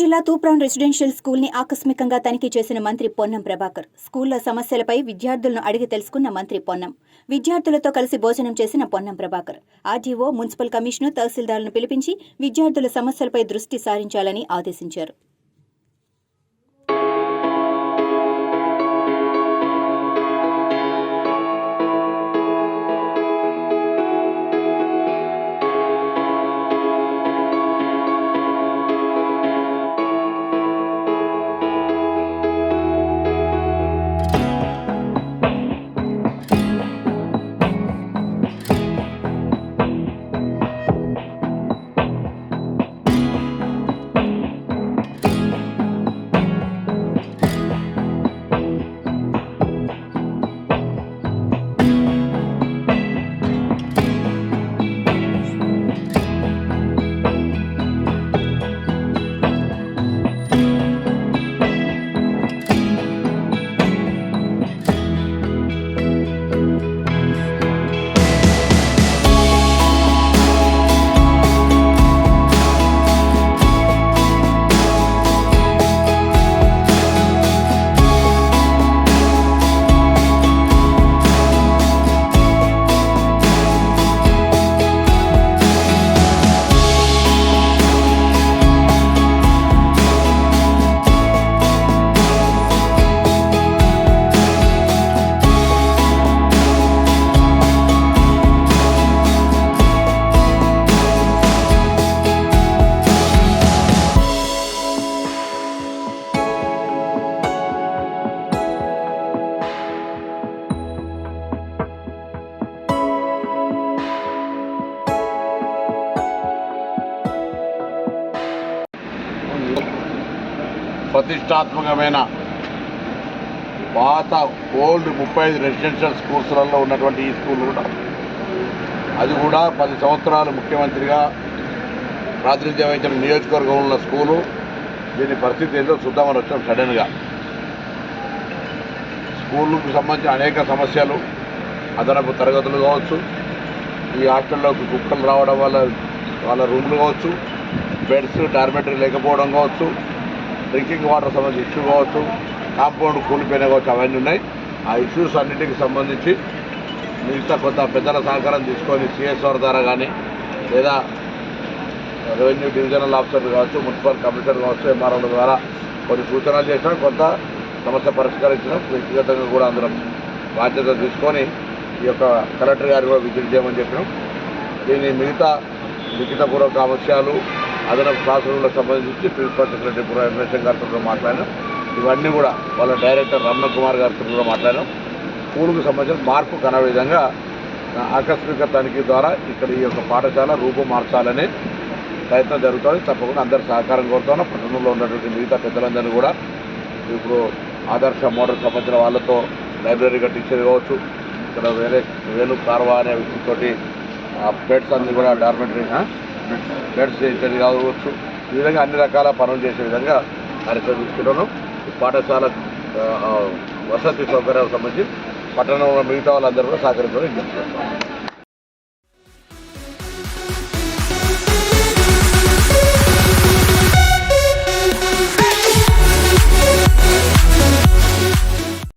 జిల్లా తూప్రాన్ రెసిడెన్షియల్ స్కూల్ని ఆకస్మికంగా తనిఖీ చేసిన మంత్రి పొన్నం ప్రభాకర్. స్కూల్లో సమస్యలపై విద్యార్థులను అడిగి తెలుసుకున్న మంత్రి పొన్నం. విద్యార్థులతో కలిసి భోజనం చేసిన Ponnam Prabhakar. RDO municipal commissioner తహసీల్దార్లను పిలిపించి విద్యార్థుల సమస్యలపై దృష్టి సారించాలని ఆదేశించారు. ప్రతిష్టాత్మకమైన పాత ఓల్డ్ ముప్పై ఐదు రెసిడెన్షియల్ స్కూల్స్లలో ఉన్నటువంటి ఈ స్కూల్ కూడా. అది కూడా పది సంవత్సరాలు ముఖ్యమంత్రిగా ప్రాతినిధ్యం వహించిన నియోజకవర్గంలో ఉన్న స్కూలు. దీని పరిస్థితి ఏంటో చూద్దామని వచ్చాం సడన్గా. స్కూళ్ళకు సంబంధించిన అనేక సమస్యలు అదనపు తరగతులు కావచ్చు ఈ హాస్టల్లోకి కుక్కలు రావడం వల్ల వాళ్ళ రూమ్లు కావచ్చు బెడ్స్ డార్మెటరీ లేకపోవడం కావచ్చు డ్రింకింగ్ వాటర్ సంబంధించి ఇష్యూ కావచ్చు కాంపౌండ్ కూలిపోయినా కావచ్చు అవన్నీ ఉన్నాయి. ఆ ఇష్యూస్ అన్నిటికి సంబంధించి మిగతా కొంత పెద్దల సహకారం తీసుకొని సిఎస్ఆర్ ద్వారా కానీ లేదా రెవెన్యూ డివిజనల్ ఆఫీసర్ కావచ్చు మున్సిపల్ కమిషనర్ కావచ్చు ఎంఆర్ఓల ద్వారా కొన్ని సూచనలు చేసినా కొంత సమస్య పరిష్కరించడం వ్యక్తిగతంగా కూడా అందరం బాధ్యత తీసుకొని ఈ యొక్క కలెక్టర్ గారు కూడా విజిట్ చేయమని చెప్పినాం. దీని మిగతా లిఖితపూర్వక అంశాలు అదనపు క్లాస్ రూమ్లకు సంబంధించి ప్రిన్సిపల్ సెక్రటరీ పుర ఎమ్మెల్యేషన్ గారితో కూడా మాట్లాడినాం. ఇవన్నీ కూడా వాళ్ళ డైరెక్టర్ రమణ కుమార్ గారితో కూడా మాట్లాడినాం. స్కూల్కు సంబంధించిన మార్పు కన విధంగా ఆకస్మిక తనిఖీ ద్వారా ఇక్కడ ఈ యొక్క పాఠశాల రూపు మార్చాలని ప్రయత్నం జరుగుతుంది. తప్పకుండా అందరి సహకారం కోరుతున్నాం. పట్టణంలో ఉన్నటువంటి మిగతా పెద్దలందరినీ కూడా ఇప్పుడు ఆదర్శ మోడల్ సంబంధించిన వాళ్ళతో లైబ్రరీ కట్టించేది కావచ్చు ఇక్కడ వేరే వేలు కార్వా అనే వ్యక్తితోటి ఆ బెడ్స్ అన్ని కూడా డార్మెంటరీ బెడ్స్ చేసేది కావచ్చు ఈ విధంగా అన్ని రకాల పనులు చేసే విధంగా కార్యక్రమం పాఠశాల వసతి సౌకర్యాలకు సంబంధించి పట్టణంలో మిగతా వాళ్ళందరూ కూడా సహకరించడం విజ్ఞప్తి